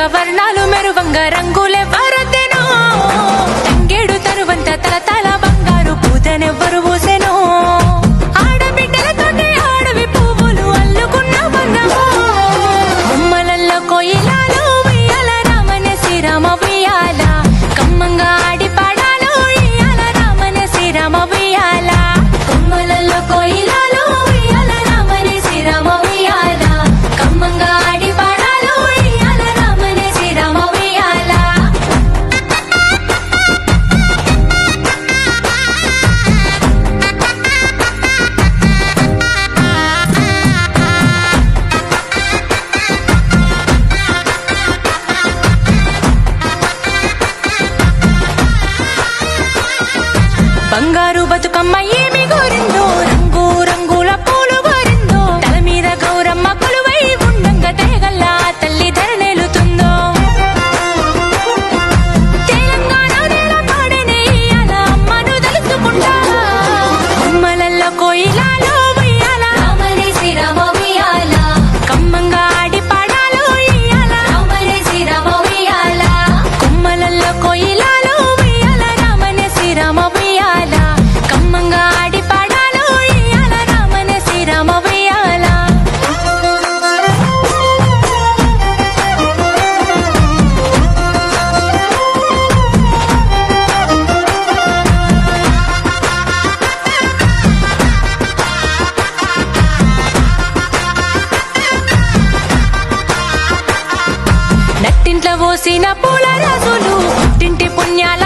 లోక వర్ణాలు మెరువంగ రంగులే పోసిన పూల రాజులు పుట్టింటి పుణ్యాల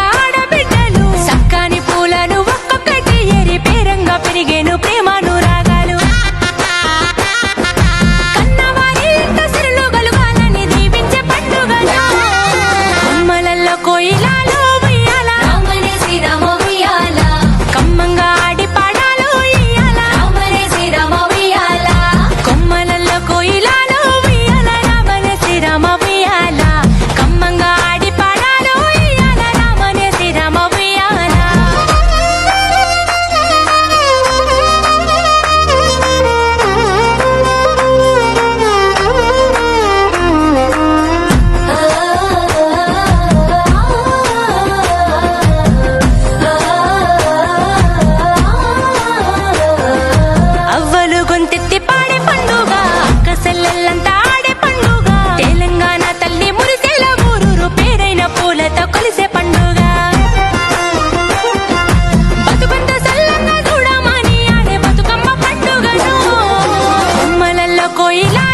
কইলা